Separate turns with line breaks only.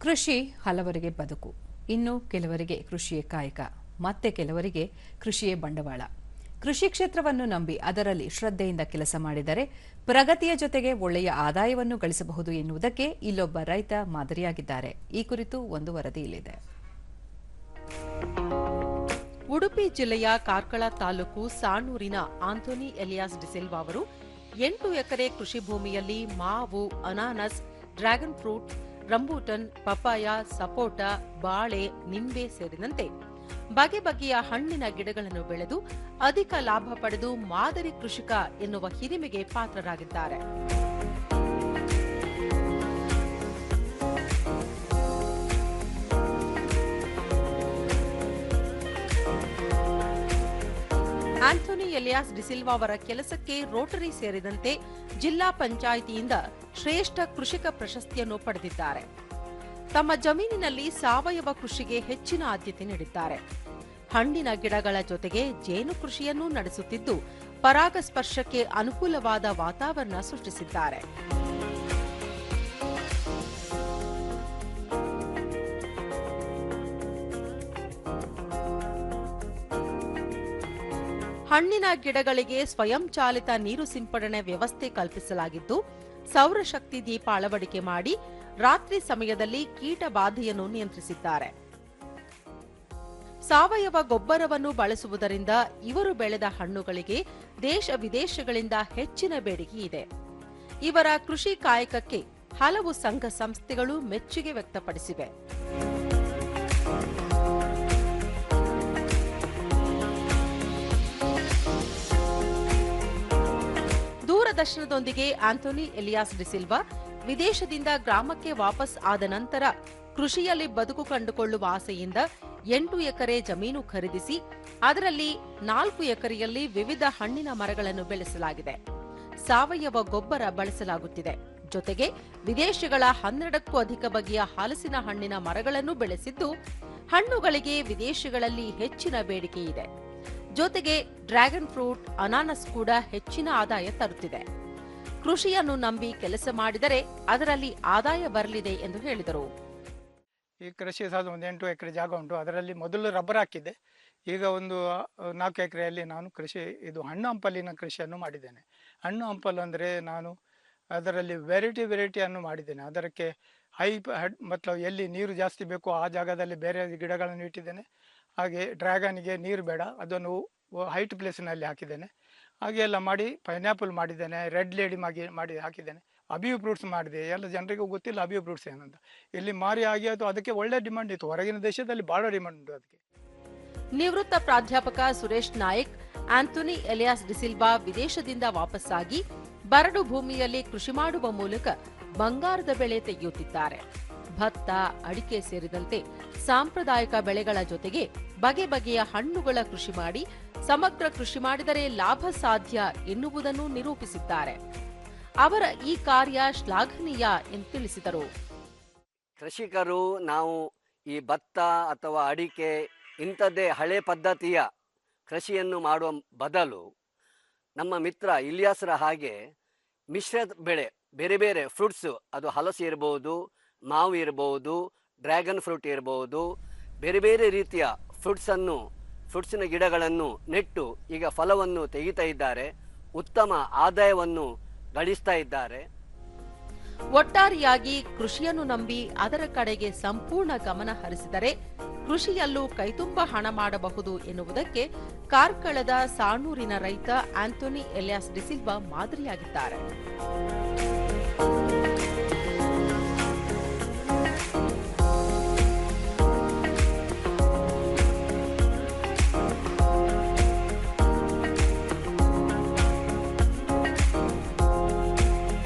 ಕೃಷಿ ಹಲವರಿಗೆ ಬದುಕು. ಇನ್ನು ಕೆಲವರಿಗೆ ಕೃಷಿಯೇ ಕಾಯಕ. ಮತ್ತೆ ಕೆಲವರಿಗೆ ಕೃಷಿಯೇ ಬಂಡವಾಳ. ಕೃಷಿ ಕ್ಷೇತ್ರವನ್ನು ನಂಬಿ ಅದರಲ್ಲಿ ಶ್ರದ್ಧೆಯಿಂದ ಕೆಲಸ ಮಾಡಿದರೆ ಪ್ರಗತಿಯ ಜೊತೆಗೆ ಒಳ್ಳೆಯ ಆದಾಯವನ್ನು ಗಳಿಸಬಹುದು ಎನ್ನುವುದಕ್ಕೆ ಇಲ್ಲೊಬ್ಬ ರೈತ ಮಾದರಿಯಾಗಿದ್ದಾರೆ. ಈ ಕುರಿತು ಒಂದು ವರದಿ ಇಲ್ಲಿದೆ.
ಉಡುಪಿ ಜಿಲ್ಲೆಯ ಕಾರ್ಕಳ ತಾಲೂಕು ಸಾಣೂರಿನ ಆಂಥೋನಿ ಎಲಿಯಾಸ್ ಡಿಸಿಲ್ವಾ ಅವರು, ಎಂಟು ಎಕರೆ ಕೃಷಿ ಭೂಮಿಯಲ್ಲಿ ಮಾವು, ಅನಾನಸ್, dragon fruit rambutan papaya sapota, ಬಾಳೆ, ನಿಂಬೆ ಸೇರಿದಂತೆ ಬಗೆ ಬಗೆಯ ಹಣ್ಣಿನ ಗಿಡಗಳನ್ನು ಬೆಳೆದು ಅಧಿಕ ಲಾಭ ಪಡೆದು ಮಾದರಿ ಕೃಷಿಕ ಎನ್ನುವ ಹಿರಿಮೆಗೆ ಪಾತ್ರರಾಗಿದ್ದಾರೆ. ಆಂಥೋನಿ ಎಲಿಯಾಸ್ ಡಿಸಿಲ್ವಾ ಅವರ ಕೆಲಸಕ್ಕೆ ರೋಟರಿ ಸೇರಿದಂತೆ ಜಿಲ್ಲಾ ಪಂಚಾಯಿತಿಯಿಂದ ಶ್ರೇಷ್ಠ ಕೃಷಿಕ ಪ್ರಶಸ್ತಿಯನ್ನು ಪಡೆದಿದ್ದಾರೆ. ತಮ್ಮ ಜಮೀನಿನಲ್ಲಿ ಸಾವಯವ ಕೃಷಿಗೆ ಹೆಚ್ಚಿನ ಆದ್ಯತೆ ನೀಡಿದ್ದಾರೆ. ಹಣ್ಣಿನ ಗಿಡಗಳ ಜೊತೆಗೆ ಜೇನು ಕೃಷಿಯನ್ನೂ ನಡೆಸುತ್ತಿದ್ದು, ಪರಾಗಸ್ಪರ್ಶಕ್ಕೆ ಅನುಕೂಲವಾದ ವಾತಾವರಣ ಸೃಷ್ಟಿಸಿದ್ದಾರೆ. ಹಣ್ಣಿನ ಗಿಡಗಳಿಗೆ ಸ್ವಯಂಚಾಲಿತ ನೀರು ಸಿಂಪಡಣೆ ವ್ಯವಸ್ಥೆ ಕಲ್ಪಿಸಲಾಗಿದ್ದು ಸೌರಶಕ್ತಿ ದೀಪ ಅಳವಡಿಕೆ ಮಾಡಿ ರಾತ್ರಿ ಸಮಯದಲ್ಲಿ ಕೀಟ ಬಾಧೆಯನ್ನು ನಿಯಂತ್ರಿಸಿದ್ದಾರೆ. ಸಾವಯವ ಗೊಬ್ಬರವನ್ನು ಬಳಸುವುದರಿಂದ ಇವರು ಬೆಳೆದ ಹಣ್ಣುಗಳಿಗೆ ದೇಶ ವಿದೇಶಗಳಿಂದ ಹೆಚ್ಚಿನ ಬೇಡಿಕೆ ಇದೆ. ಇವರ ಕೃಷಿ ಕಾಯಕಕ್ಕೆ ಹಲವು ಸಂಘ ಸಂಸ್ಥೆಗಳು ಮೆಚ್ಚುಗೆ ವ್ಯಕ್ತಪಡಿಸಿವೆ. ದೂರದರ್ಶನದೊಂದಿಗೆ ಆಂಥೋನಿ ಎಲಿಯಾಸ್ ಡಿಸಿಲ್ವಾ ವಿದೇಶದಿಂದ ಗ್ರಾಮಕ್ಕೆ ವಾಪಸ್ ಆದ ನಂತರ ಕೃಷಿಯಲ್ಲಿ ಬದುಕು ಕಂಡುಕೊಳ್ಳುವ ಆಸೆಯಿಂದ ಎಂಟು ಎಕರೆ ಜಮೀನು ಖರೀದಿಸಿ, ಅದರಲ್ಲಿ ನಾಲ್ಕು ಎಕರೆಯಲ್ಲಿ ವಿವಿಧ ಹಣ್ಣಿನ ಮರಗಳನ್ನು ಬೆಳೆಸಲಾಗಿದೆ. ಸಾವಯವ ಗೊಬ್ಬರ ಬಳಸಲಾಗುತ್ತಿದೆ. ಜೊತೆಗೆ ವಿದೇಶಗಳ ಹನ್ನೆರಡಕ್ಕೂ ಅಧಿಕ ಬಗೆಯ ಹಲಸಿನ ಹಣ್ಣಿನ ಮರಗಳನ್ನು ಬೆಳೆಸಿದ್ದು, ಹಣ್ಣುಗಳಿಗೆ ವಿದೇಶಗಳಲ್ಲಿ ಹೆಚ್ಚಿನ ಬೇಡಿಕೆ ಇದೆ ಜೊತೆಗೆ ಡ್ರ್ಯಾಗನ್ ಫ್ರೂಟ್, ಅನಾನಸ್ ಕೂಡ ಹೆಚ್ಚಿನ ಆದಾಯ ತರುತ್ತಿದೆ. ಕೃಷಿಯನ್ನು ನಂಬಿ ಕೆಲಸ ಮಾಡಿದರೆ ಅದರಲ್ಲಿ ಆದಾಯ ಬರಲಿದೆ ಎಂದು ಹೇಳಿದರು.
ಈ ಕೃಷಿ ಸಹ ಒಂದು ಎಂಟು ಎಕರೆ ಜಾಗ ಉಂಟು. ಅದರಲ್ಲಿ ಮೊದಲು ರಬ್ಬರ್ ಹಾಕಿದ್ದೆ. ಈಗ ಒಂದು ನಾಲ್ಕು ಎಕರೆಯಲ್ಲಿ ನಾನು ಕೃಷಿ, ಇದು ಹಣ್ಣು ಹಂಪಲಿನ ಕೃಷಿಯನ್ನು ಮಾಡಿದ್ದೇನೆ. ಹಣ್ಣು ಹಂಪಲು ಅಂದರೆ ನಾನು ಅದರಲ್ಲಿ ವೆರೈಟಿ ವೆರೈಟಿಯನ್ನು ಮಾಡಿದ್ದೇನೆ. ಅದಕ್ಕೆ ಹೈ ಮತ್ತು ಎಲ್ಲಿ ನೀರು ಜಾಸ್ತಿ ಬೇಕು ಆ ಜಾಗದಲ್ಲಿ ಬೇರೆ ಗಿಡಗಳನ್ನು ಇಟ್ಟಿದ್ದೇನೆ ಹಾಗೆ ಡ್ರ್ಯಾಗನ್ಗೆ ನೀರು ಬೇಡ. ಅದನ್ನು ಹೈಟ್ ಪ್ಲೇಸ್ನಲ್ಲಿ ಹಾಕಿದ್ದೇನೆ. ಹಾಗೆ ಎಲ್ಲ ಮಾಡಿ ಪೈನಾಪಲ್ ಮಾಡಿದ್ದೇನೆ ರೆಡ್ ಲೇಡಿ ಮಾಡಿ ಮಾಡಿ ಹಾಕಿದ್ದೇನೆ. ಅಬಿಯು ಫ್ರೂಟ್ಸ್ ಮಾಡಿದೆ. ಎಲ್ಲ ಜನರಿಗೂ ಗೊತ್ತಿಲ್ಲ ಅಬಿಯು ಫ್ರೂಟ್ಸ್ ಏನಂತ. ಇಲ್ಲಿ ಮಾರಿ ಆಗಿ ಅದು ಅದಕ್ಕೆ ಒಳ್ಳೆ ಡಿಮಾಂಡ್ ಇತ್ತು. ಹೊರಗಿನ ದೇಶದಲ್ಲಿ ಬಹಳ ಡಿಮಾಂಡ್ ಉಂಟು ಅದಕ್ಕೆ.
ನಿವೃತ್ತ ಪ್ರಾಧ್ಯಾಪಕ ಸುರೇಶ್ ನಾಯಕ್, ಆಂಥೋನಿ ಎಲಿಯಾಸ್ ಡಿಸಿಲ್ವಾ ವಿದೇಶದಿಂದ ವಾಪಸ್ಸಾಗಿ ಬರಡು ಭೂಮಿಯಲ್ಲಿ ಕೃಷಿ ಮಾಡುವ ಮೂಲಕ ಬಂಗಾರದ ಬೆಳೆ ತೆಗೆಯುತ್ತಿದ್ದಾರೆ. ಭತ್ತ, ಅಡಿಕೆ ಸೇರಿದಂತೆ ಸಾಂಪ್ರದಾಯಿಕ ಬೆಳೆಗಳ ಜೊತೆಗೆ ಬಗೆ ಬಗೆಯ ಹಣ್ಣುಗಳ ಕೃಷಿ ಮಾಡಿ, ಸಮಗ್ರ ಕೃಷಿ ಮಾಡಿದರೆ ಲಾಭ ಸಾಧ್ಯ ಎನ್ನುವುದನ್ನು ನಿರೂಪಿಸಿದ್ದಾರೆ. ಅವರ ಈ ಕಾರ್ಯ ಶ್ಲಾಘನೀಯ ಎಂದು ತಿಳಿಸಿದರು.
ಕೃಷಿಕರು ನಾವು ಈ ಭತ್ತ ಅಥವಾ ಅಡಿಕೆ ಇಂಥದ್ದೇ ಹಳೆ ಪದ್ಧತಿಯ ಕೃಷಿಯನ್ನು ಮಾಡುವ ಬದಲು ನಮ್ಮ ಮಿತ್ರ ಇಲಿಯಾಸರ ಹಾಗೆ ಮಿಶ್ರ ಬೆಳೆ, ಬೇರೆ ಬೇರೆ ಫ್ರೂಟ್ಸು ಅದು ಹಲಸು ಇರ್ಬೋದು ಮಾವು ಇರಬಹುದು, ಡ್ರ್ಯಾಗನ್ ಫ್ರೂಟ್ ಇರ್ಬೋದು ಬೇರೆ ಬೇರೆ ರೀತಿಯ ಫ್ರೂಟ್ಸನ್ನು ಫ್ರೂಟ್ಸಿನ ಗಿಡಗಳನ್ನು ನೆಟ್ಟು ಈಗ ಫಲವನ್ನು ತೆಗಿತಾ ಇದ್ದಾರೆ, ಉತ್ತಮ ಆದಾಯವನ್ನು ಗಳಿಸ್ತಾ ಇದ್ದಾರೆ.
ಒಟ್ಟಾರೆಯಾಗಿ ಕೃಷಿಯನ್ನು ನಂಬಿ ಅದರ ಕಡೆಗೆ ಸಂಪೂರ್ಣ ಗಮನ ಹರಿಸಿದರೆ ಕೃಷಿಯಲ್ಲೂ ಕೈತುಂಬ ಹಣ ಮಾಡಬಹುದು ಎನ್ನುವುದಕ್ಕೆ ಕಾರ್ಕಳದ ಸಾಣೂರಿನ ರೈತ ಆಂಥೋನಿ ಎಲಿಯಾಸ್ ಡಿಸಿಲ್ವಾ ಮಾದರಿಯಾಗಿದ್ದಾರೆ.